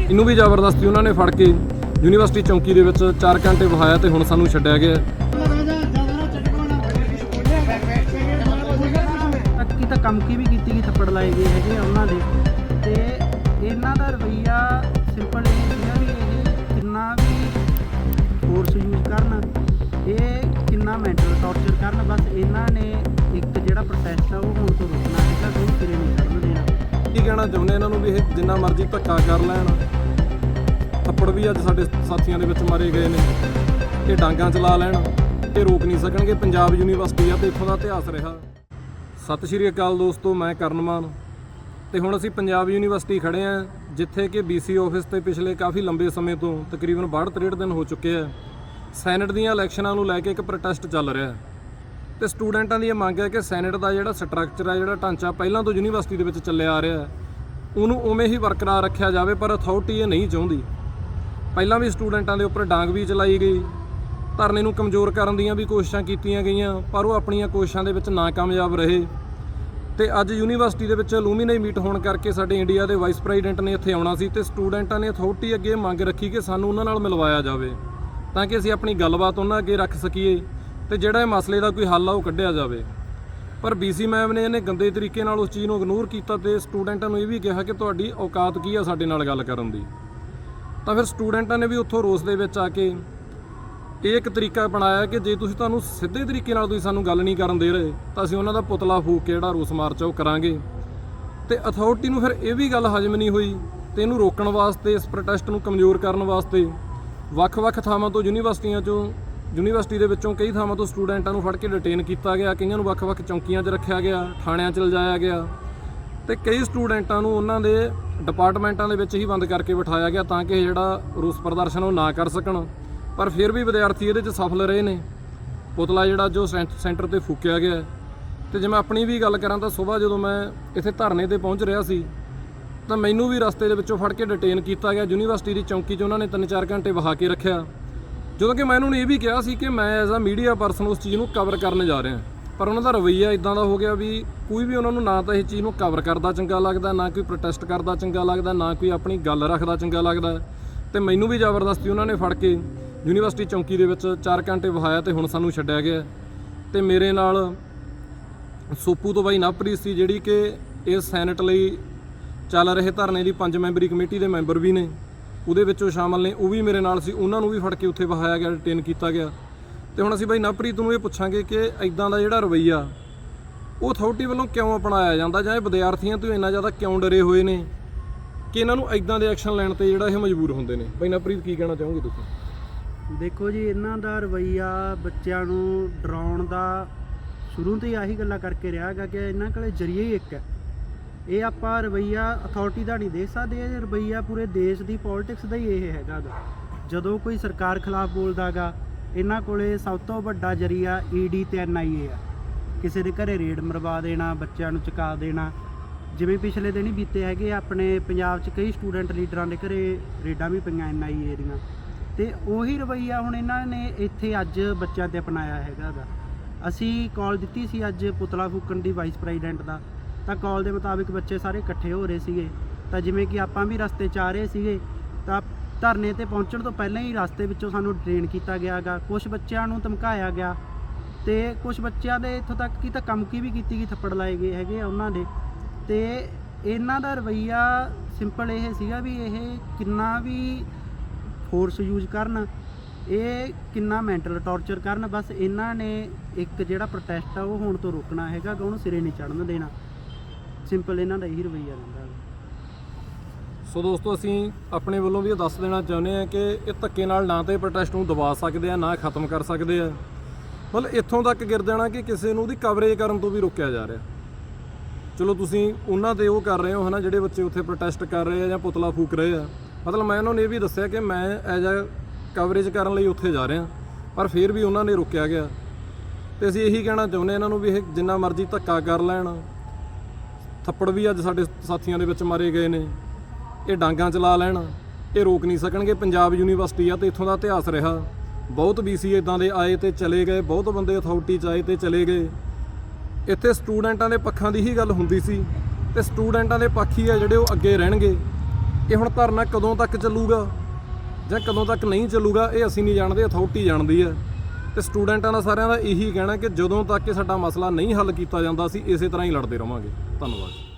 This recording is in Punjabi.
ਇਹਨੂੰ ਵੀ ਜ਼ਬਰਦਸਤੀ ਉਹਨਾਂ ਨੇ ਫੜ ਕੇ ਯੂਨੀਵਰਸਿਟੀ ਚੌਂਕੀ ਦੇ ਵਿੱਚ 4 ਘੰਟੇ ਵਹਾਇਆ ਤੇ ਹੁਣ ਸਾਨੂੰ ਛੱਡਿਆ ਗਿਆ। ਕੀ ਤਾਂ ਕੰਮ ਕੀ ਵੀ ਕੀਤੀ ਗਈ ਥੱਪੜ ਲਾਏ ਗਏ ਹੈਗੇ ਆ ਉਹਨਾਂ ਦੇ। ਤੇ ਇਹਨਾਂ ਦਾ ਰਵਈਆ ਕੀ ਕਹਿਣਾ ਚਾਹੁੰਦੇ ਇਹਨਾਂ ਨੂੰ ਵੀ ਇਹ ਜਿੰਨਾ ਮਰਜ਼ੀ ਧੱਕਾ ਕਰ ਲੈਣ? ਥੱਪੜ ਵੀ ਅੱਜ ਸਾਡੇ ਸਾਥੀਆਂ ਦੇ ਵਿੱਚ ਮਾਰੇ ਗਏ ਨੇ। ਇਹ ਡਾਂਗਾਂ ਚਲਾ ਲੈਣ। ਇਹ ਰੋਕ ਨਹੀਂ ਸਕਣਗੇ। ਪੰਜਾਬ ਯੂਨੀਵਰਸਿਟੀ ਆ ਤੇ ਇੱਥੋਂ ਦਾ ਇਤਿਹਾਸ ਰਿਹਾ। ਸਤਿ ਸ਼੍ਰੀ ਅਕਾਲ ਦੋਸਤੋ, ਮੈਂ ਕਰਨਮਾਨ। ਤੇ ਹੁਣ ਅਸੀਂ ਪੰਜਾਬ ਯੂਨੀਵਰਸਿਟੀ ਖੜੇ ਆ, ਜਿੱਥੇ ਕਿ BC ਆਫਿਸ ਤੇ ਪਿਛਲੇ ਕਾਫੀ ਲੰਬੇ ਸਮੇਂ ਤੋਂ ਤਕਰੀਬਨ 62 ਦਿਨ ਹੋ ਚੁੱਕੇ ਆ। ਸੈਨੇਟ ਦੀਆਂ ਇਲੈਕਸ਼ਨਾਂ ਨੂੰ ਲੈ ਕੇ ਇੱਕ ਪ੍ਰੋਟੈਸਟ ਚੱਲ ਰਿਹਾ। ਹੈ ਤੇ ਸਟੂਡੈਂਟਾਂ ਦੀ ਇਹ ਮੰਗ ਹੈ ਕਿ ਸੈਨੇਟ ਦਾ ਜਿਹੜਾ ਸਟਰਕਚਰ ਹੈ, ਜਿਹੜਾ ਢਾਂਚਾ ਪਹਿਲਾਂ ਤੋਂ ਯੂਨੀਵਰਸਿਟੀ ਦੇ ਵਿੱਚ ਚੱਲਿਆ ਆ ਰਿਹਾ ਹੈ, ਉਹਨੂੰ ਉਵੇਂ ਹੀ ਬਰਕਰਾਰ ਰੱਖਿਆ ਜਾਵੇ, ਪਰ ਅਥਾਰਟੀ ਇਹ ਨਹੀਂ ਚਾਹੁੰਦੀ। ਪਹਿਲਾਂ ਵੀ ਸਟੂਡੈਂਟਾਂ ਦੇ ਉੱਪਰ ਡਾਂਗ ਵੀ ਚਲਾਈ ਗਈ, ਧਰਨੇ ਨੂੰ ਕਮਜ਼ੋਰ ਕਰਨ ਦੀਆਂ ਵੀ ਕੋਸ਼ਿਸ਼ਾਂ ਕੀਤੀਆਂ ਗਈਆਂ, ਪਰ ਉਹ ਆਪਣੀਆਂ ਕੋਸ਼ਿਸ਼ਾਂ ਦੇ ਵਿੱਚ ਨਾਕਾਮਯਾਬ ਰਹੇ। ਤੇ ਅੱਜ ਯੂਨੀਵਰਸਿਟੀ ਦੇ ਵਿੱਚ ਲੂਮੀਨਾਈ ਮੀਟ ਹੋਣ ਕਰਕੇ ਸਾਡੇ ਇੰਡੀਆ ਦੇ ਵਾਈਸ ਪ੍ਰੈਜ਼ੀਡੈਂਟ ਨੇ ਇੱਥੇ ਆਉਣਾ ਸੀ ਤੇ ਸਟੂਡੈਂਟਾਂ ਨੇ ਅਥਾਰਟੀ ਅੱਗੇ ਮੰਗ ਰੱਖੀ ਕਿ ਸਾਨੂੰ ਉਹਨਾਂ ਨਾਲ ਮਿਲਵਾਇਆ ਜਾਵੇ, ਤਾਂ ਕਿ ਅਸੀਂ ਆਪਣੀ ਗੱਲਬਾਤ ਉਹਨਾਂ ਅੱਗੇ ਰੱਖ ਸਕੀਏ। ਤੇ ਜਿਹੜਾ ਇਹ ਮਸਲੇ ਦਾ ਕੋਈ ਹੱਲ ਆ ਉਹ ਕੱਢਿਆ ਜਾਵੇ। ਪਰ BC ਮੈਮ ਨੇ ਇਹਨੇ ਗੰਦੇ ਤਰੀਕੇ ਨਾਲ ਉਸ ਚੀਜ਼ ਨੂੰ ਇਗਨੋਰ ਕੀਤਾ ਤੇ ਸਟੂਡੈਂਟਾਂ ਨੂੰ ਇਹ ਵੀ ਕਿਹਾ ਕਿ ਤੁਹਾਡੀ ਔਕਾਤ ਕੀ ਆ ਸਾਡੇ ਨਾਲ ਗੱਲ ਕਰਨ ਦੀ। ਤਾਂ ਫਿਰ ਸਟੂਡੈਂਟਾਂ ਨੇ ਵੀ ਉੱਥੋਂ ਰੋਸ ਦੇ ਵਿੱਚ ਆ ਕੇ ਇਹ ਇੱਕ ਤਰੀਕਾ ਬਣਾਇਆ ਕਿ ਜੇ ਤੁਸੀਂ ਤੁਹਾਨੂੰ ਸਿੱਧੇ ਤਰੀਕੇ ਨਾਲ ਤੁਸੀਂ ਸਾਨੂੰ ਗੱਲ ਨਹੀਂ ਕਰਨ ਦੇ ਰਹੇ, ਤਾਂ ਅਸੀਂ ਉਹਨਾਂ ਦਾ ਪੁਤਲਾ ਫੂਕ ਕੇ ਜਿਹੜਾ ਰੋਸ ਮਾਰਚ ਆ ਉਹ ਕਰਾਂਗੇ। ਤੇ ਅਥਾਰਟੀ ਨੂੰ ਫਿਰ ਇਹ ਵੀ ਗੱਲ ਹਜਮ ਨਹੀਂ ਹੋਈ ਤੇ ਇਹਨੂੰ ਰੋਕਣ ਵਾਸਤੇ, ਇਸ ਪ੍ਰੋਟੈਸਟ ਨੂੰ ਕਮਜ਼ੋਰ ਕਰਨ ਵਾਸਤੇ ਵੱਖ-ਵੱਖ ਥਾਵਾਂ ਤੋਂ ਯੂਨੀਵਰਸਿਟੀਆਂ ਚੋਂ ਯੂਨੀਵਰਸਿਟੀ ਦੇ ਵਿੱਚੋਂ ਕਈ ਥਾਵਾਂ ਤੋਂ ਸਟੂਡੈਂਟਾਂ ਨੂੰ ਫੜ ਕੇ ਡਿਟੇਨ ਕੀਤਾ ਗਿਆ, ਕਈਆਂ ਨੂੰ ਵੱਖ-ਵੱਖ ਚੌਂਕੀਆਂ 'ਚ ਰੱਖਿਆ ਗਿਆ, ਥਾਣਿਆਂ 'ਚ ਲਿਜਾਇਆ ਗਿਆ ਤੇ ਕਈ ਸਟੂਡੈਂਟਾਂ ਨੂੰ ਉਹਨਾਂ ਦੇ ਡਿਪਾਰਟਮੈਂਟਾਂ ਦੇ ਵਿੱਚ ਹੀ ਬੰਦ ਕਰਕੇ ਬਿਠਾਇਆ ਗਿਆ ਤਾਂ ਕਿ ਇਹ ਜਿਹੜਾ ਰੋਸ ਪ੍ਰਦਰਸ਼ਨ ਉਹ ਨਾ ਕਰ ਸਕਣ। ਪਰ ਫਿਰ ਵੀ ਵਿਦਿਆਰਥੀ ਇਹਦੇ 'ਚ ਸਫਲ ਰਹੇ ਨੇ। ਪੁਤਲਾ ਜਿਹੜਾ ਜੋ ਸੈਂ- ਸੈਂਟਰ ਤੇ ਫੂਕਿਆ ਗਿਆ ਹੈ। ਤੇ ਜੇ ਮੈਂ ਆਪਣੀ ਵੀ ਗੱਲ ਕਰਾਂ ਤਾਂ ਸਵੇਰ ਜਦੋਂ ਮੈਂ ਇੱਥੇ ਧਰਨੇ ਤੇ ਪਹੁੰਚ ਰਿਹਾ ਸੀ, ਤਾਂ ਮੈਨੂੰ ਵੀ ਰਸਤੇ ਦੇ ਵਿੱਚੋਂ ਫੜ ਕੇ ਡਿਟੇਨ ਕੀਤਾ ਗਿਆ। ਯੂਨੀਵਰਸਿਟੀ ਦੀ ਚੌਂਕੀ 'ਚ ਉਹਨਾਂ ਨੇ 3-4 ਘੰਟੇ ਵਹਾ ਕੇ ਰੱਖਿਆ। ਜਦੋਂ ਕਿ ਮੈਂ ਉਹਨਾਂ ਨੂੰ ਇਹ ਵੀ ਕਿਹਾ ਸੀ ਕਿ ਮੈਂ ਐਜ਼ ਅ ਮੀਡੀਆ ਪਰਸਨ ਉਸ ਚੀਜ਼ ਨੂੰ ਕਵਰ ਕਰਨ ਜਾ ਰਿਹਾ। ਪਰ ਉਹਨਾਂ ਦਾ ਰਵੱਈਆ ਇਦਾਂ ਦਾ ਹੋ ਗਿਆ ਵੀ ਕੋਈ ਵੀ ਉਹਨਾਂ ਨੂੰ ਨਾ ਤਾਂ ਇਹ ਚੀਜ਼ ਨੂੰ ਕਵਰ ਕਰਦਾ ਚੰਗਾ ਲੱਗਦਾ, ਨਾ ਕੋਈ ਪ੍ਰੋਟੈਸਟ ਕਰਦਾ ਚੰਗਾ ਲੱਗਦਾ, ਨਾ ਕੋਈ ਆਪਣੀ ਗੱਲ ਰੱਖਦਾ ਚੰਗਾ ਲੱਗਦਾ। ਤੇ ਮੈਨੂੰ ਵੀ ਜ਼ਬਰਦਸਤੀ ਉਹਨਾਂ ਨੇ ਫੜ ਕੇ ਯੂਨੀਵਰਸਿਟੀ ਚੌਂਕੀ ਦੇ ਵਿੱਚ 4 ਘੰਟੇ ਵਹਾਇਆ ਤੇ ਹੁਣ ਸਾਨੂੰ ਛੱਡਿਆ ਗਿਆ। ਤੇ ਮੇਰੇ ਨਾਲ ਸੋਪੂ ਤੋਂ ਬਾਈ ਨਵਪ੍ਰੀਤ ਸੀ ਜਿਹੜੀ ਕਿ ਇਸ ਸੈਨੇਟ ਲਈ ਚੱਲ ਰਹੇ ਧਰਨੇ ਦੀ ਪੰਜ ਮੈਂਬਰੀ ਕਮੇਟੀ ਦੇ ਮੈਂਬਰ ਵੀ ਨੇ। ਉਹਦੇ ਵਿੱਚੋਂ ਸ਼ਾਮਲ ਨੇ, ਉਹ ਵੀ ਮੇਰੇ ਨਾਲ ਸੀ, ਉਹਨਾਂ ਨੂੰ ਵੀ ਫੜ ਕੇ ਉੱਥੇ ਵਹਾਇਆ ਗਿਆ ਡਿਟੇਨ ਕੀਤਾ ਗਿਆ। ਤੇ ਹੁਣ ਅਸੀਂ ਬਾਈ ਨਵਪ੍ਰੀਤ ਨੂੰ ਇਹ ਪੁੱਛਾਂਗੇ ਕਿ ਇਦਾਂ ਦਾ ਜਿਹੜਾ ਰਵੱਈਆ, ਉਹ ਅਥਾਰਟੀ ਵੱਲੋਂ ਕਿਉਂ ਅਪਣਾਇਆ ਜਾਂਦਾ ਜਾਂ ਇਹ ਵਿਦਿਆਰਥੀਆਂ ਤੋਂ ਇੰਨਾ ਜ਼ਿਆਦਾ ਕਿਉਂ ਡਰੇ ਹੋਏ ਨੇ ਕਿ ਇਹਨਾਂ ਨੂੰ ਇਦਾਂ ਦੇ ਐਕਸ਼ਨ ਲੈਣ ਤੇ ਜਿਹੜਾ ਇਹ ਮਜਬੂਰ ਹੁੰਦੇ ਨੇ? ਬਾਈ ਨਵਪ੍ਰੀਤ, ਕੀ ਕਹਿਣਾ ਚਾਹੋਗੇ ਤੁਸੀਂ? ਦੇਖੋ ਜੀ, ਇਹਨਾਂ ਦਾ ਰਵਈਆ ਬੱਚਿਆਂ ਨੂੰ ਡਰਾਉਣ ਦਾ ਸ਼ੁਰੂ ਤੋਂ ਹੀ ਆਹੀ ਗੱਲਾਂ ਕਰਕੇ ਰਿਹਾ ਹੈਗਾ ਕਿ ਇਹਨਾਂ ਕੋਲੇ ਜਰੀਆ ਹੀ ਇੱਕ ਹੈ। ਇਹ ਆਪਾਂ ਰਵਈਆ ਅਥਾਰਟੀ ਦਾ ਨਹੀਂ ਦੇਖ ਸਕਦੇ, ਇਹ ਰਵਈਆ ਪੂਰੇ ਦੇਸ਼ ਦੀ ਪੋਲਿਟਿਕਸ ਦਾ ਹੀ ਇਹ ਹੈਗਾ ਗਾ। ਜਦੋਂ ਕੋਈ ਸਰਕਾਰ ਖਿਲਾਫ ਬੋਲਦਾਗਾ ਇਹਨਾਂ ਕੋਲੇ ਸਭ ਤੋਂ ਵੱਡਾ ਜਰੀਆ ਈਡੀ ਤੇ ਐਨਆਈਏ ਆ। ਕਿਸੇ ਦੇ ਘਰੇ ਰੇਡ ਮਰਵਾ ਦੇਣਾ, ਬੱਚਿਆਂ ਨੂੰ ਚੁਕਾ ਦੇਣਾ। ਜਿਵੇਂ ਪਿਛਲੇ ਦਿਨ ਹੀ ਬੀਤੇ ਹੈਗੇ ਆਪਣੇ ਪੰਜਾਬ 'ਚ ਕਈ ਸਟੂਡੈਂਟ ਲੀਡਰਾਂ ਦੇ ਘਰੇ ਰੇਡਾਂ ਵੀ ਪਈਆਂ ਐਨਆਈਏ ਦੀਆਂ। ਤੇ ਉਹੀ ਰਵਈਆ ਹੁਣ ਇਹਨਾਂ ਨੇ ਇੱਥੇ ਅੱਜ ਬੱਚਿਆਂ ਤੇ ਅਪਣਾਇਆ ਹੈਗਾ ਗਾ। ਅਸੀਂ ਕਾਲ ਦਿੱਤੀ ਸੀ ਅੱਜ ਪੁਤਲਾ ਫੂਕਣ ਦੀ ਵਾਈਸ ਪ੍ਰੈਜ਼ੀਡੈਂਟ ਦਾ। ਤਾਂ ਕਾਲ ਦੇ ਮੁਤਾਬਿਕ ਬੱਚੇ ਸਾਰੇ ਇਕੱਠੇ ਹੋ ਰਹੇ ਸੀਗੇ। ਤਾਂ ਜਿਵੇਂ ਕਿ ਆਪਾਂ ਵੀ ਰਸਤੇ 'ਚ ਆ ਰਹੇ ਸੀਗੇ, ਤਾਂ ਧਰਨੇ ਤੇ ਪਹੁੰਚਣ ਤੋਂ ਪਹਿਲਾਂ ਹੀ ਰਸਤੇ ਵਿੱਚੋਂ ਸਾਨੂੰ ਡਰੇਨ ਕੀਤਾ ਗਿਆਗਾ ਕੁਝ ਬੱਚਿਆਂ ਨੂੰ ਧਮਕਾਇਆ ਗਿਆ ਤੇ ਕੁਝ ਬੱਚਿਆਂ ਦੇ ਇੱਥੋਂ ਤੱਕ ਕਿ ਤਾਂ ਕੰਮ ਵੀ ਕੀਤੀ ਗਈ, ਥੱਪੜ ਲਾਏ ਗਏ ਹੈਗੇ ਆ ਉਹਨਾਂ ਦੇ। ਤੇ ਇਹਨਾਂ ਦਾ ਰਵਈਆ ਸਿੰਪਲ ਇਹ ਸੀਗਾ ਵੀ ਇਹ ਕਿੰਨਾ ਵੀ ਫੋਰਸ ਯੂਜ਼ ਕਰਨ, ਇਹ ਕਿੰਨਾ ਮੈਂਟਲ ਟੌਰਚਰ ਕਰਨ। ਬਸ ਇਹਨਾਂ ਨੇ ਇੱਕ ਜਿਹੜਾ ਪ੍ਰੋਟੈਸਟ ਆ ਉਹ ਹੋਣ ਤੋਂ ਰੋਕਣਾ ਹੈਗਾ ਕਿ ਉਹਨੂੰ ਸਿਰੇ ਨਹੀਂ ਚੜਨ ਦੇਣਾ। ਸਿੰਪਲ ਇਹਨਾਂ ਦਾ ਇਹੀ ਰਵਈਆ ਰਹਿੰਦਾ ਗਾ। ਸੋ ਦੋਸਤੋ, ਅਸੀਂ ਆਪਣੇ ਵੱਲੋਂ ਵੀ ਇਹ ਦੱਸ ਦੇਣਾ ਚਾਹੁੰਦੇ ਹਾਂ ਕਿ ਇਹ ਧੱਕੇ ਨਾਲ ਨਾ ਤੇ ਪ੍ਰੋਟੈਸਟ ਨੂੰ ਦਬਾ ਸਕਦੇ ਆ, ਨਾ ਖਤਮ ਕਰ ਸਕਦੇ ਆ। ਮਤਲਬ ਇੱਥੋਂ ਤੱਕ ਗਿਰ ਦੇਣਾ ਕਿ ਕਿਸੇ ਨੂੰ ਉਹਦੀ ਕਵਰੇਜ ਕਰਨ ਤੋਂ ਵੀ ਰੋਕਿਆ ਜਾ ਰਿਹਾ। ਚਲੋ ਤੁਸੀਂ ਉਹਨਾਂ ਤੇ ਉਹ ਕਰ ਰਹੇ ਹੋ ਹਨਾ, ਜਿਹੜੇ ਬੱਚੇ ਉੱਥੇ ਪ੍ਰੋਟੈਸਟ ਕਰ ਰਹੇ ਆ ਜਾਂ ਪੁਤਲਾ ਫੂਕ ਰਹੇ ਆ। ਮਤਲਬ ਮੈਂ ਉਹਨਾਂ ਨੇ ਇਹ ਵੀ ਦੱਸਿਆ ਕਿ ਮੈਂ ਐਜ਼ ਆ ਕਵਰੇਜ ਕਰਨ ਲਈ ਉੱਥੇ ਜਾ ਰਿਹਾ, ਪਰ ਫਿਰ ਵੀ ਉਹਨਾਂ ਨੇ ਰੋਕਿਆ ਗਿਆ। ਤੇ ਅਸੀਂ ਇਹੀ ਕਹਿਣਾ ਚਾਹੁੰਦੇ ਹਾਂ ਇਹਨਾਂ ਨੂੰ ਵੀ ਇਹ ਜਿੰਨਾ ਮਰਜ਼ੀ ਧੱਕਾ ਕਰ ਲੈਣ। ਥੱਪੜ ਵੀ ਅੱਜ ਸਾਡੇ ਸਾਥੀਆਂ ਦੇ ਵਿੱਚ ਮਾਰੇ ਗਏ ਨੇ। ਇਹ ਡਾਂਗਾਂ ਚਲਾ ਲੈਣ, ਇਹ ਰੋਕ ਨਹੀਂ ਸਕਣਗੇ। ਪੰਜਾਬ ਯੂਨੀਵਰਸਿਟੀ ਆ ਤੇ ਇੱਥੋਂ ਦਾ ਇਤਿਹਾਸ ਰਿਹਾ। ਬਹੁਤ BC ਇਦਾਂ ਦੇ ਆਏ ਤੇ ਚਲੇ ਗਏ, ਬਹੁਤ ਬੰਦੇ ਅਥਾਰਟੀ ਚ ਆਏ ਤੇ ਚਲੇ ਗਏ। ਇੱਥੇ ਸਟੂਡੈਂਟਾਂ ਦੇ ਪੱਖਾਂ ਦੀ ਹੀ ਗੱਲ ਹੁੰਦੀ ਸੀ ਤੇ ਸਟੂਡੈਂਟਾਂ ਦੇ ਪੱਖ ਹੀ ਆ ਜਿਹੜੇ ਉਹ ਅੱਗੇ ਰਹਿਣਗੇ। ਇਹ ਹੁਣ ਧਰਨਾ ਕਦੋਂ ਤੱਕ ਚੱਲੂਗਾ ਜਾਂ ਕਦੋਂ ਤੱਕ ਨਹੀਂ ਚੱਲੂਗਾ, ਇਹ ਅਸੀਂ ਨਹੀਂ ਜਾਣਦੇ ਅਥਾਰਟੀ ਜਾਣਦੀ ਹੈ ਤੇ ਸਟੂਡੈਂਟਾਂ ਦਾ ਸਾਰਿਆਂ ਦਾ ਇਹੀ ਕਹਿਣਾ ਕਿ ਜਦੋਂ ਤੱਕ ਇਹ ਸਾਡਾ ਮਸਲਾ ਨਹੀਂ ਹੱਲ ਕੀਤਾ ਜਾਂਦਾ, ਅਸੀਂ ਇਸੇ ਤਰ੍ਹਾਂ ਹੀ ਲੜਦੇ ਰਵਾਂਗੇ। ਧੰਨਵਾਦ।